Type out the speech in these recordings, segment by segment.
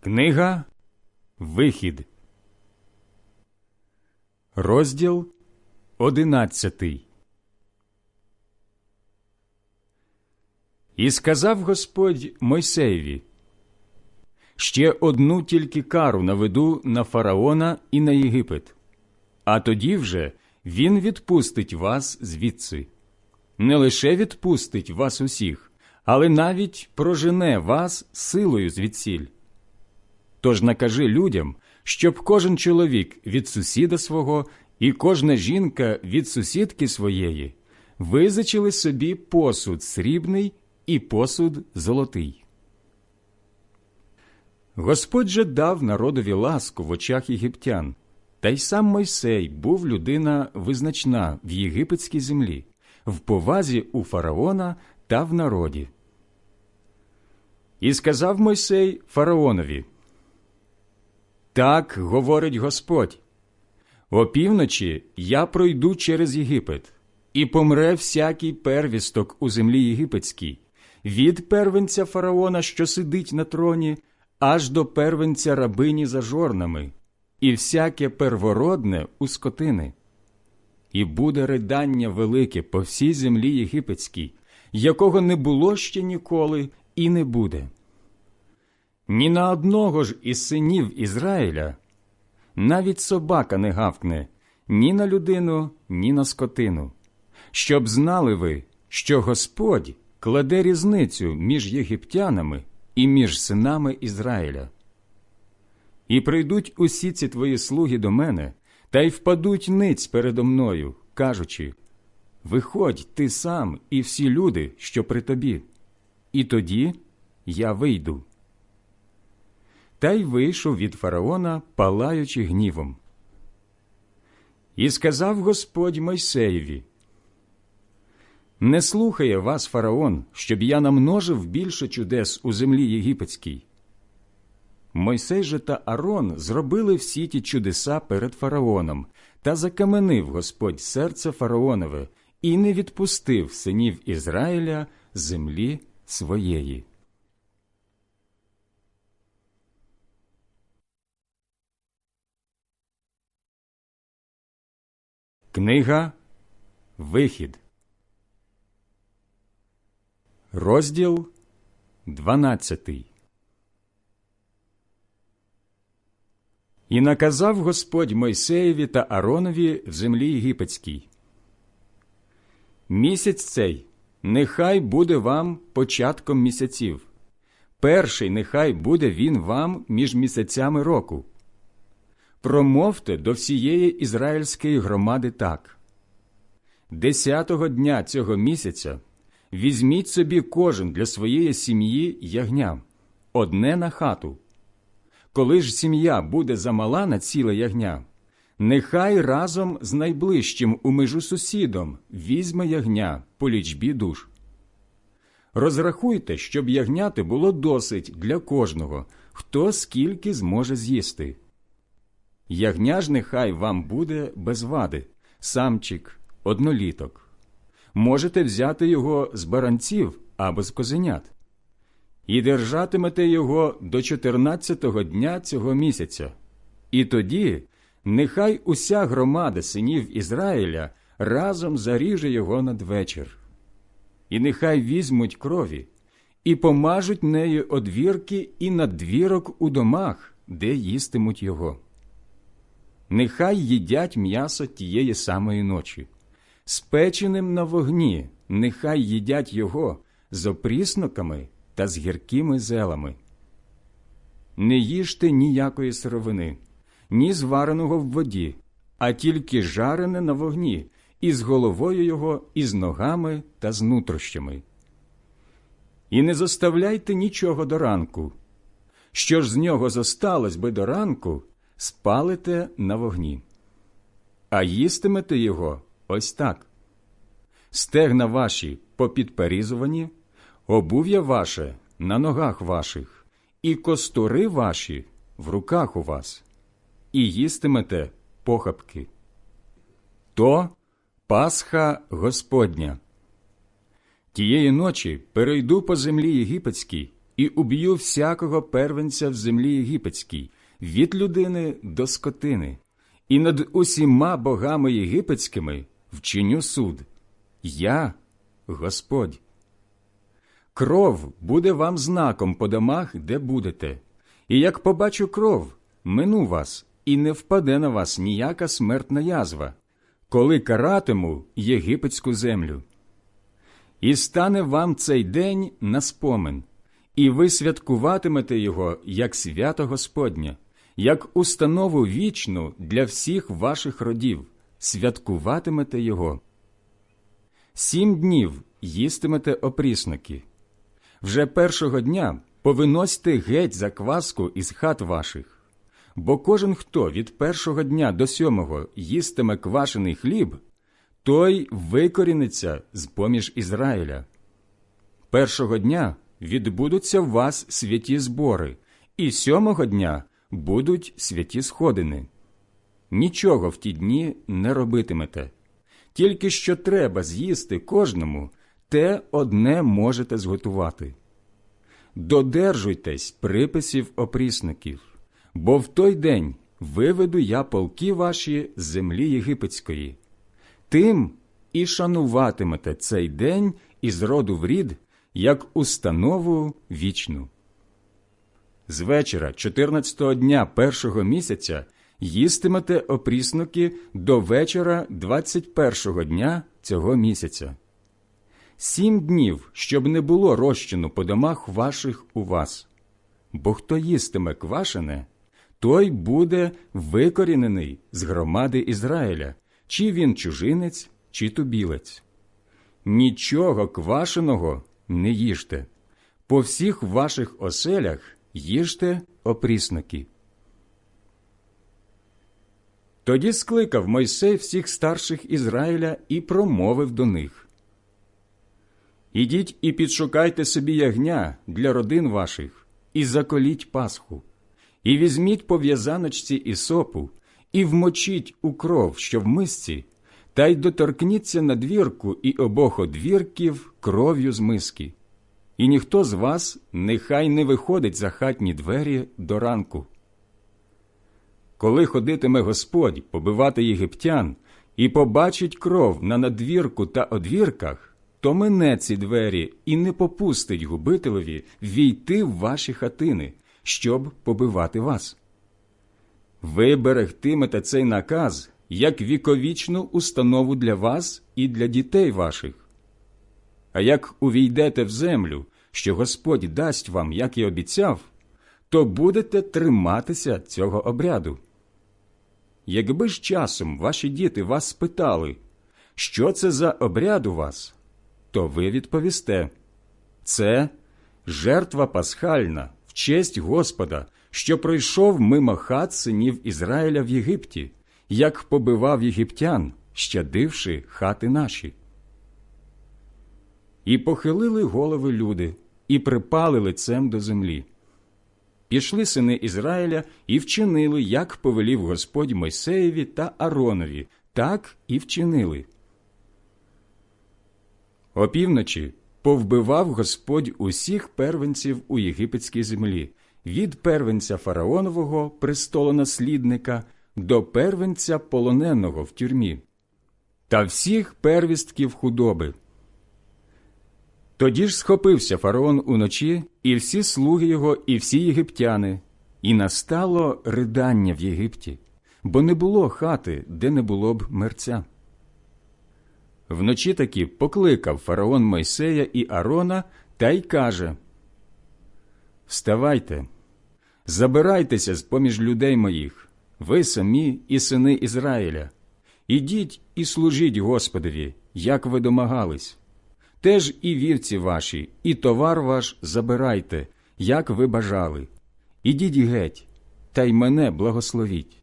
Книга Вихід, розділ одинадцятий. І сказав Господь Мойсеєві, ще одну тільки кару наведу на фараона і на Єгипет, а тоді вже він відпустить вас звідси. Не лише відпустить вас усіх, але навіть прожене вас силою звідсіль. Тож накажи людям, щоб кожен чоловік від сусіда свого і кожна жінка від сусідки своєї визичили собі посуд срібний і посуд золотий. Господь же дав народові ласку в очах єгиптян, та й сам Мойсей був людина визначна в єгипетській землі, в повазі у фараона та в народі. І сказав Мойсей фараонові так говорить Господь. Опівночі я пройду через Єгипет, і помре всякий первісток у землі єгипетській, від первенця фараона, що сидить на троні, аж до первенця рабині за жорнами, і всяке первородне у скотини. І буде ридання велике по всій землі єгипетській, якого не було ще ніколи і не буде. Ні на одного ж із синів Ізраїля навіть собака не гавкне ні на людину, ні на скотину, щоб знали ви, що Господь кладе різницю між єгиптянами і між синами Ізраїля. І прийдуть усі ці твої слуги до мене, та й впадуть ниць передо мною, кажучи Виходь ти сам і всі люди, що при тобі, і тоді я вийду та й вийшов від фараона, палаючи гнівом. І сказав Господь Мойсеєві, Не слухає вас фараон, щоб я намножив більше чудес у землі єгипетській. Мойсей же та Арон зробили всі ті чудеса перед фараоном, та закаменив Господь серце фараонове і не відпустив синів Ізраїля землі своєї. Книга Вихід, розділ 12 І наказав Господь Мойсеєві та Аронові в землі єгипетській. Місяць цей нехай буде вам початком місяців. Перший нехай буде він вам між місяцями року промовте до всієї ізраїльської громади так. Десятого дня цього місяця візьміть собі кожен для своєї сім'ї ягня, одне на хату. Коли ж сім'я буде замала на ціле ягня, нехай разом з найближчим у межу сусідом візьме ягня по лічбі душ. Розрахуйте, щоб ягняти було досить для кожного, хто скільки зможе з'їсти. Ягня ж нехай вам буде без вади, самчик, одноліток. Можете взяти його з баранців або з козенят. І держатимете його до чотирнадцятого дня цього місяця. І тоді нехай уся громада синів Ізраїля разом заріже його надвечір. І нехай візьмуть крові і помажуть нею одвірки і надвірок у домах, де їстимуть його нехай їдять м'ясо тієї самої ночі, спеченим на вогні, нехай їдять його з опрісноками та з гіркими зелами. Не їжте ніякої сировини, ні звареного в воді, а тільки жарене на вогні, із головою його, і з ногами та з нутрощами. І не заставляйте нічого до ранку. Що ж з нього зосталось би до ранку, спалите на вогні, а їстимете його ось так. Стегна ваші попідперізувані, обув'я ваше на ногах ваших, і костури ваші в руках у вас, і їстимете похапки. То Пасха Господня. Тієї ночі перейду по землі єгипетській і уб'ю всякого первенця в землі єгипетській, від людини до скотини, і над усіма богами єгипетськими вчиню суд. Я Господь. Кров буде вам знаком по домах, де будете, і як побачу кров, мину вас, і не впаде на вас ніяка смертна язва, коли каратиму єгипетську землю. І стане вам цей день на спомин, і ви святкуватимете його як свято Господнє, як установу вічну для всіх ваших родів, святкуватимете його. Сім днів їстимете опрісники. Вже першого дня повиносьте геть закваску із хат ваших, бо кожен, хто від першого дня до сьомого їстиме квашений хліб, той викоріниться з поміж Ізраїля. Першого дня відбудуться в вас святі збори, і сьомого дня будуть святі сходини. Нічого в ті дні не робитимете, тільки що треба з'їсти кожному, те одне можете зготувати. Додержуйтесь приписів опрісників, бо в той день виведу я полки ваші з землі єгипетської. Тим і шануватимете цей день із роду в рід, як установу вічну. З вечора 14-го дня першого місяця їстимете опрісники до вечора 21-го дня цього місяця. Сім днів, щоб не було розчину по домах ваших у вас. Бо хто їстиме квашене, той буде викорінений з громади Ізраїля, чи він чужинець, чи тубілець. Нічого квашеного не їжте. По всіх ваших оселях їжте опрісники. Тоді скликав Мойсей всіх старших Ізраїля і промовив до них. Ідіть і підшукайте собі ягня для родин ваших, і заколіть Пасху, і візьміть по в'язаночці ісопу, і вмочіть у кров, що в мисці, та й доторкніться на двірку і обох одвірків кров'ю з миски. І ніхто з вас нехай не виходить за хатні двері до ранку. Коли ходитиме Господь побивати єгиптян і побачить кров на надвірку та одвірках, то мине ці двері і не попустить губителеві війти в ваші хатини, щоб побивати вас. Ви берегтимете цей наказ як віковічну установу для вас і для дітей ваших. А як увійдете в землю, що Господь дасть вам, як і обіцяв, то будете триматися цього обряду. Якби ж часом ваші діти вас спитали, що це за обряд у вас, то ви відповісте це жертва пасхальна в честь Господа, що пройшов мимо хат синів Ізраїля в Єгипті, як побивав єгиптян, щадивши хати наші. І похилили голови люди, і припали лицем до землі. Пішли сини Ізраїля і вчинили, як повелів Господь Мойсеєві та Аронові, так і вчинили. Опівночі повбивав Господь усіх первенців у єгипетській землі, від первенця фараонового престолонаслідника до первенця полоненого в тюрмі, та всіх первістків худоби. Тоді ж схопився фараон уночі, і всі слуги його, і всі єгиптяни, і настало ридання в Єгипті, бо не було хати, де не було б мерця. Вночі таки покликав фараон Мойсея і Арона та й каже Вставайте, забирайтеся з поміж людей моїх, ви самі і сини Ізраїля, ідіть і служіть Господові, як ви домагались. Теж і вівці ваші, і товар ваш забирайте, як ви бажали. Ідіть геть, та й мене благословіть.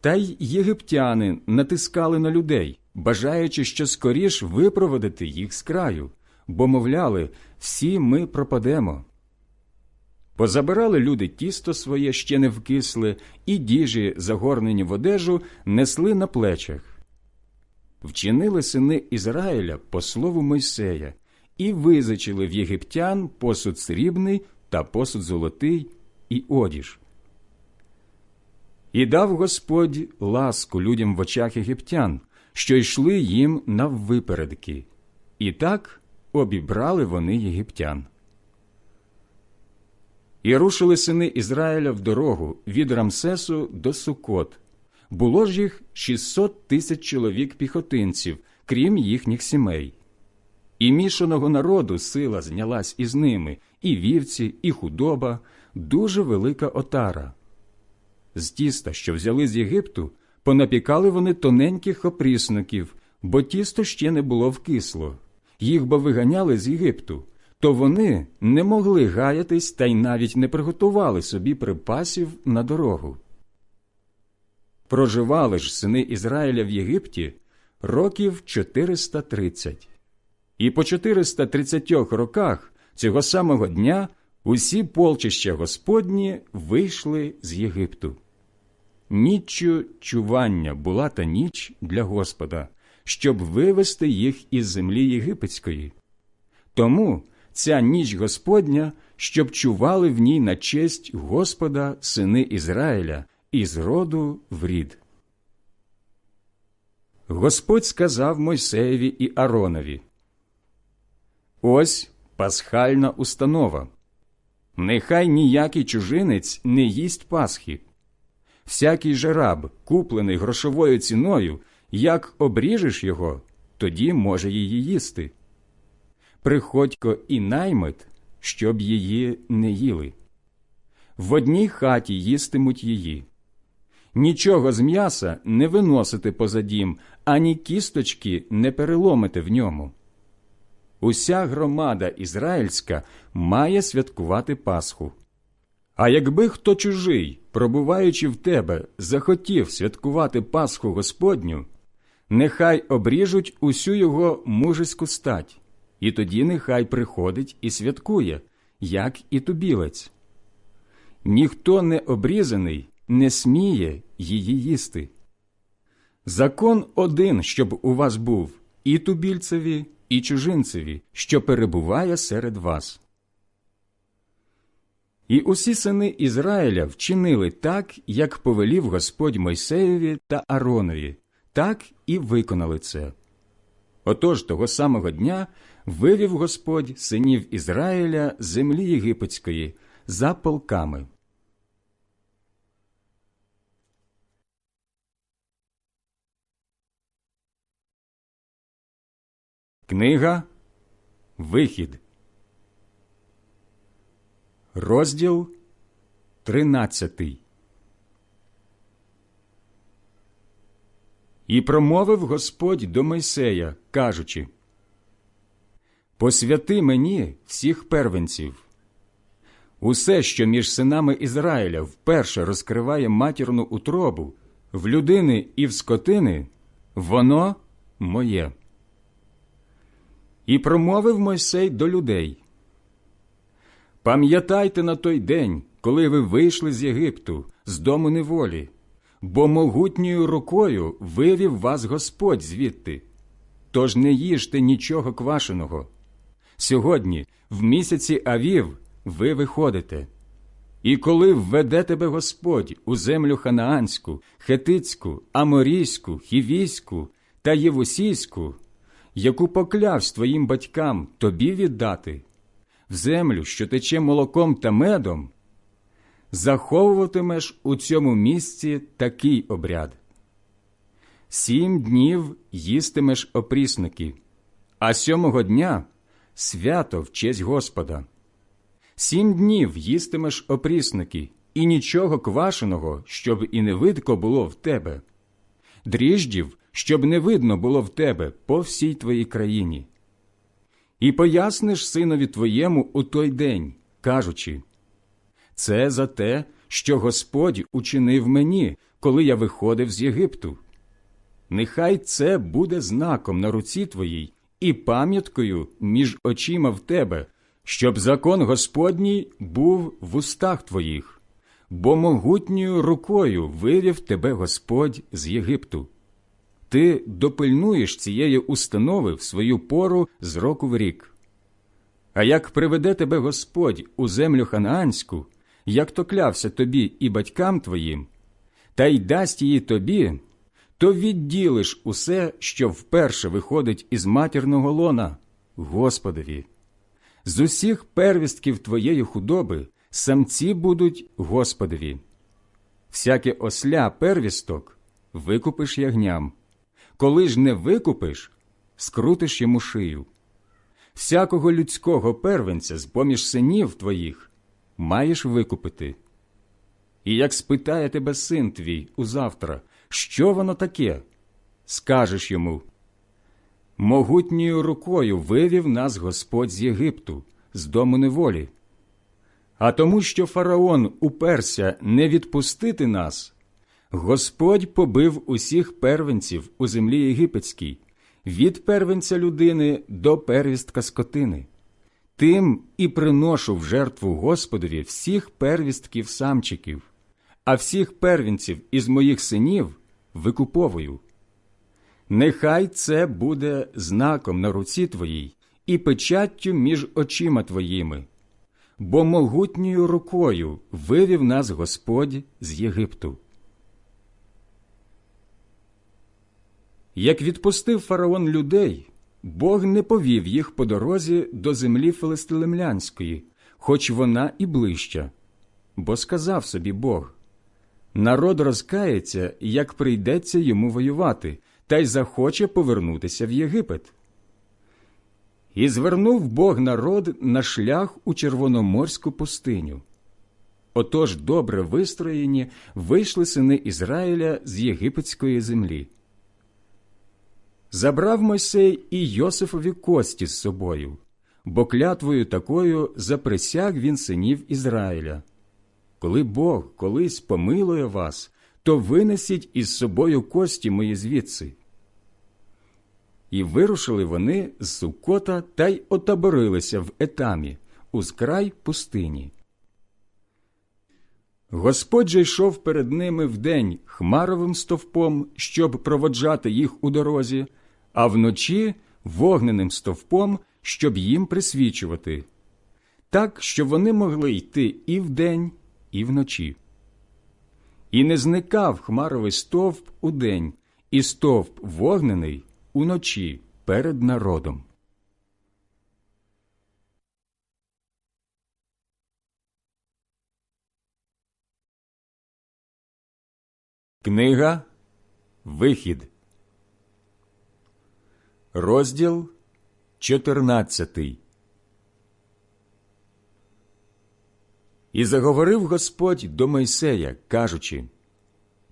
Та й єгиптяни натискали на людей, бажаючи що скоріш випроводити їх з краю, бо, мовляли, всі ми пропадемо. Позабирали люди тісто своє ще не вкисли, і діжі, загорнені в одежу, несли на плечах. Вчинили сини Ізраїля по слову Мойсея, і визичили в єгиптян посуд срібний та посуд золотий і одіж. І дав Господь ласку людям в очах єгиптян, що йшли їм наввипередки, і так обібрали вони єгиптян. І рушили сини Ізраїля в дорогу від Рамсесу до Сукот. Було ж їх 600 тисяч чоловік піхотинців, крім їхніх сімей. І мішаного народу сила знялась із ними, і вівці, і худоба, дуже велика отара. З тіста, що взяли з Єгипту, понапікали вони тоненьких опрісників, бо тісто ще не було вкисло. Їх бо виганяли з Єгипту, то вони не могли гаятись та й навіть не приготували собі припасів на дорогу. Проживали ж сини Ізраїля в Єгипті років 430. І по 430 роках цього самого дня усі полчища Господні вийшли з Єгипту. Ніччю чування була та ніч для Господа, щоб вивести їх із землі єгипетської. Тому ця ніч Господня, щоб чували в ній на честь Господа сини Ізраїля із роду в рід. Господь сказав Мойсеєві і Аронові Ось пасхальна установа. Нехай ніякий чужинець не їсть Пасхи. Всякий же раб, куплений грошовою ціною, як обріжеш його, тоді може її їсти. Приходько і наймит, щоб її не їли. В одній хаті їстимуть її. Нічого з м'яса не виносити поза дім, ані кісточки не переломити в ньому. Уся громада ізраїльська має святкувати Пасху. А якби хто чужий, пробуваючи в тебе, захотів святкувати Пасху Господню, нехай обріжуть усю його мужеську стать, і тоді нехай приходить і святкує, як і тубілець. Ніхто не обрізаний не сміє її їсти. Закон один, щоб у вас був і тубільцеві, і чужинцеві, що перебуває серед вас. І усі сини Ізраїля вчинили так, як повелів Господь Мойсеєві та Аронові, так і виконали це. Отож того самого дня вивів Господь синів Ізраїля землі єгипетської за полками. Книга Вихід, розділ тринадцятий. І промовив Господь до Мойсея, кажучи Посвяти мені всіх первенців. Усе, що між синами Ізраїля вперше розкриває матірну утробу в людини і в скотини, воно моє. І промовив Мойсей до людей Пам'ятайте на той день, коли ви вийшли з Єгипту, з дому неволі, бо могутньою рукою вивів вас Господь звідти. Тож не їжте нічого квашеного. Сьогодні, в місяці Авів, ви виходите. І коли введе тебе Господь у землю ханаанську, хетицьку, аморійську, хівійську та євусійську, яку поклявсь твоїм батькам тобі віддати, в землю, що тече молоком та медом, заховуватимеш у цьому місці такий обряд. Сім днів їстимеш опрісники, а сьомого дня свято в честь Господа. Сім днів їстимеш опрісники, і нічого квашеного, щоб і не видко було в тебе, дріждів, щоб не видно було в тебе по всій твоїй країні. І поясниш синові твоєму у той день, кажучи це за те, що Господь учинив мені, коли я виходив з Єгипту. Нехай це буде знаком на руці твоїй і пам'яткою між очима в тебе, щоб закон Господній був в устах твоїх, бо могутньою рукою вивів тебе Господь з Єгипту. Ти допильнуєш цієї установи в свою пору з року в рік. А як приведе тебе Господь у землю ханаанську, як то клявся тобі і батькам твоїм, та й дасть її тобі, то відділиш усе, що вперше виходить із матірного лона, Господові. З усіх первістків твоєї худоби самці будуть Господові. Всяке осля первісток викупиш ягням, коли ж не викупиш, скрутиш йому шию. Всякого людського первенця з поміж синів твоїх маєш викупити. І як спитає тебе син твій узавтра, що воно таке, скажеш йому Могутньою рукою вивів нас Господь з Єгипту, з дому неволі. А тому, що фараон уперся не відпустити нас, Господь побив усіх первенців у землі єгипетській, від первенця людини до первістка скотини. Тим і приношу в жертву Господові всіх первістків самчиків, а всіх первінців із моїх синів викуповую. Нехай це буде знаком на руці твоїй і печаттю між очима твоїми, бо могутньою рукою вивів нас Господь з Єгипту. Як відпустив фараон людей, Бог не повів їх по дорозі до землі Филистилемлянської, хоч вона і ближча, бо сказав собі Бог народ розкається, як прийдеться йому воювати, та й захоче повернутися в Єгипет. І звернув Бог народ на шлях у Червономорську пустиню. Отож добре вистроєні вийшли сини Ізраїля з єгипетської землі. Забрав Мойсей і Йосифові кості з собою, бо клятвою такою заприсяг він синів Ізраїля. Коли Бог колись помилує вас, то винесіть із собою кості мої звідси. І вирушили вони з Сукота та й отаборилися в етамі, у зкрай пустині. Господь же йшов перед ними вдень хмаровим стовпом, щоб проводжати їх у дорозі, а вночі вогненим стовпом, щоб їм присвічувати, так, щоб вони могли йти і вдень, і вночі. І не зникав хмаровий стовп удень, і стовп вогнений уночі перед народом. Книга Вихід, розділ 14 І заговорив Господь до Мойсея, кажучи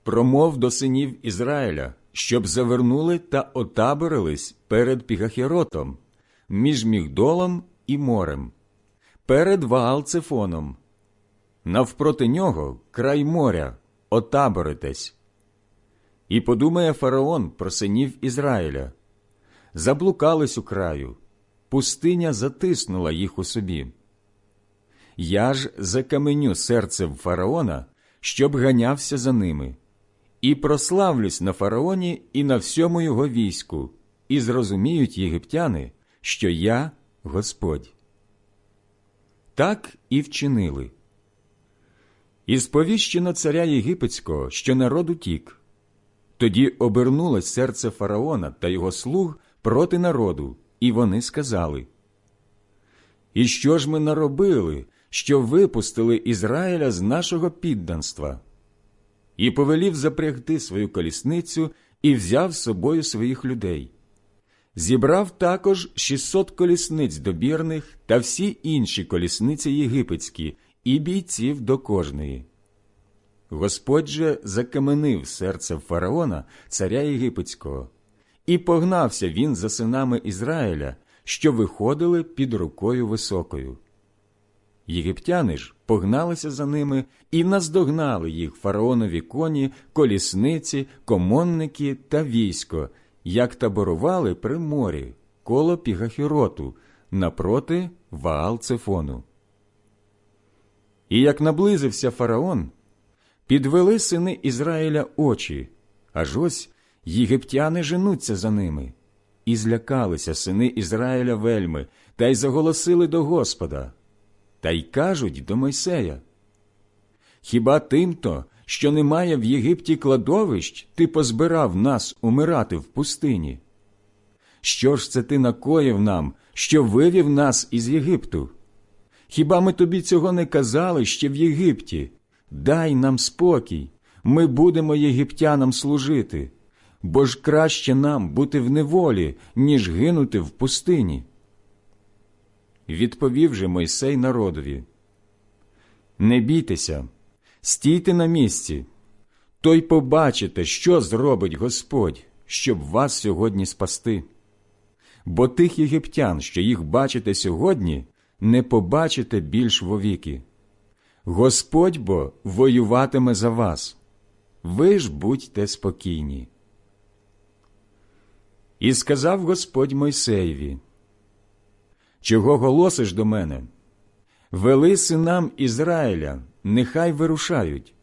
Промов до синів Ізраїля, щоб завернули та отаборились перед Пігахіротом, між Мігдолом і морем, перед Ваалцефоном. Навпроти нього край моря, отаборитесь. І подумає фараон про синів Ізраїля. Заблукались у краю, пустиня затиснула їх у собі. Я ж закаменю серцем фараона, щоб ганявся за ними, і прославлюсь на фараоні і на всьому його війську, і зрозуміють єгиптяни, що я Господь. Так і вчинили. І сповіщено царя Єгипетського, що народ утік. Тоді обернулось серце фараона та його слуг проти народу, і вони сказали: І що ж ми наробили, що випустили Ізраїля з нашого підданства? І повелів запрягти свою колісницю і взяв з собою своїх людей. Зібрав також 600 колісниць добірних та всі інші колісниці єгипетські і бійців до кожної. Господь же закаменив серце фараона, царя єгипетського, і погнався він за синами Ізраїля, що виходили під рукою високою. Єгиптяни ж погналися за ними і наздогнали їх фараонові коні, колісниці, комонники та військо, як таборували при морі коло Пігахіроту напроти Ваал-Цефону. І як наблизився фараон, підвели сини Ізраїля очі, аж ось єгиптяни женуться за ними, і злякалися сини Ізраїля вельми, та й заголосили до Господа, та й кажуть до Мойсея. Хіба тим-то, що немає в Єгипті кладовищ, ти позбирав нас умирати в пустині? Що ж це ти накоїв нам, що вивів нас із Єгипту? Хіба ми тобі цього не казали ще в Єгипті? Дай нам спокій, ми будемо єгиптянам служити, бо ж краще нам бути в неволі, ніж гинути в пустині. Відповів же Мойсей народові Не бійтеся, стійте на місці, то й побачите, що зробить Господь, щоб вас сьогодні спасти. Бо тих єгиптян, що їх бачите сьогодні, не побачите більш вовіки. Господь бо воюватиме за вас. Ви ж будьте спокійні. І сказав Господь Мойсеєві, Чого голосиш до мене? Вели синам Ізраїля, нехай вирушають.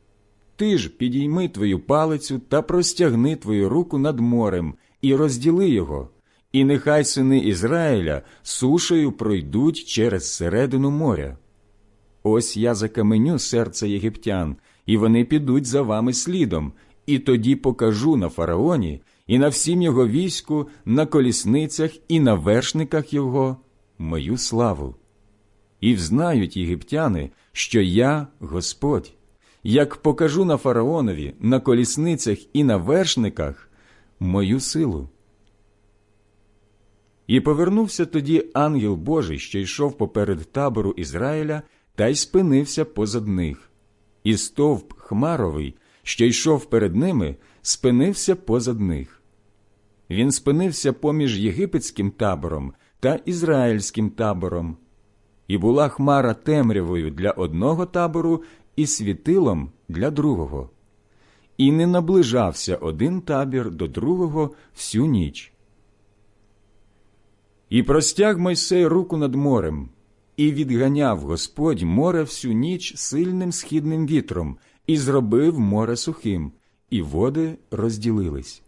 Ти ж підійми твою палицю та простягни твою руку над морем і розділи його, і нехай сини Ізраїля сушею пройдуть через середину моря. Ось я закаменю серце єгиптян, і вони підуть за вами слідом, і тоді покажу на фараоні і на всім його війську, на колісницях і на вершниках його мою славу. І взнають єгиптяни, що я Господь, як покажу на фараонові, на колісницях і на вершниках мою силу. І повернувся тоді ангел Божий, що йшов поперед табору Ізраїля, та й спинився позад них. І стовп Хмаровий, що йшов перед ними, спинився позад них. Він спинився поміж єгипетським табором та ізраїльським табором, і була хмара темрявою для одного табору і світилом для другого. І не наближався один табір до другого всю ніч. І простяг Мойсей руку над морем, і відганяв Господь море всю ніч сильним східним вітром, і зробив море сухим, і води розділились.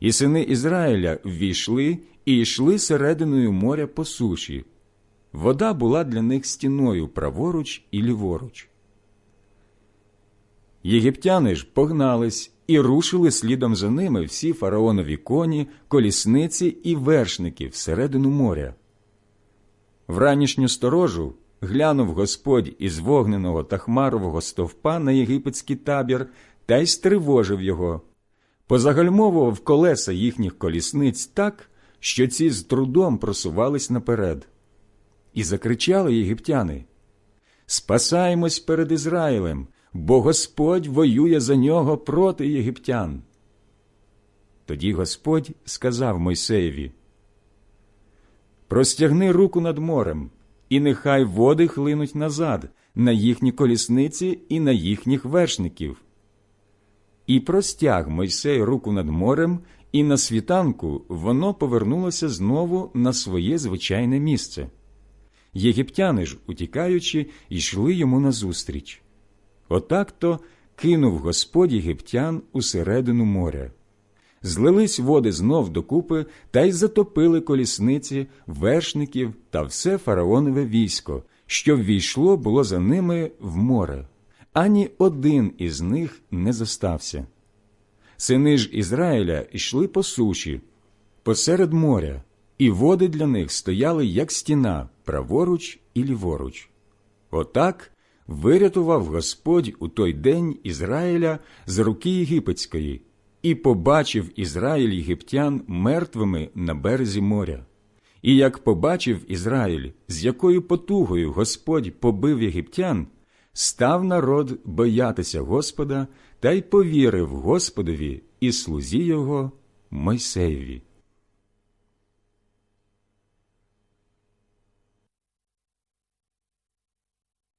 І сини Ізраїля ввійшли і йшли серединою моря по суші. Вода була для них стіною праворуч і ліворуч. Єгиптяни ж погнались і рушили слідом за ними всі фараонові коні, колісниці і вершники всередину моря. В ранішню сторожу глянув Господь із вогненого та хмарового стовпа на єгипетський табір та й стривожив його, позагальмовував колеса їхніх колісниць так, що ці з трудом просувались наперед. І закричали єгиптяни Спасаємось перед Ізраїлем, бо Господь воює за нього проти єгиптян. Тоді Господь сказав Мойсеєві Простягни руку над морем, і нехай води хлинуть назад на їхні колісниці і на їхніх вершників. І простяг Мойсей руку над морем, і на світанку воно повернулося знову на своє звичайне місце. Єгиптяни ж, утікаючи, йшли йому назустріч. Отак то кинув Господь єгиптян усередину моря. Злились води знов докупи та й затопили колісниці, вершників та все фараонове військо, що ввійшло було за ними в море. Ані один із них не зостався. Сини ж Ізраїля йшли по суші, посеред моря, і води для них стояли, як стіна, праворуч і ліворуч. Отак вирятував Господь у той день Ізраїля з руки єгипетської, і побачив Ізраїль єгиптян мертвими на березі моря. І як побачив Ізраїль, з якою потугою Господь побив єгиптян, став народ боятися Господа та й повірив Господові і слузі його Мойсеєві.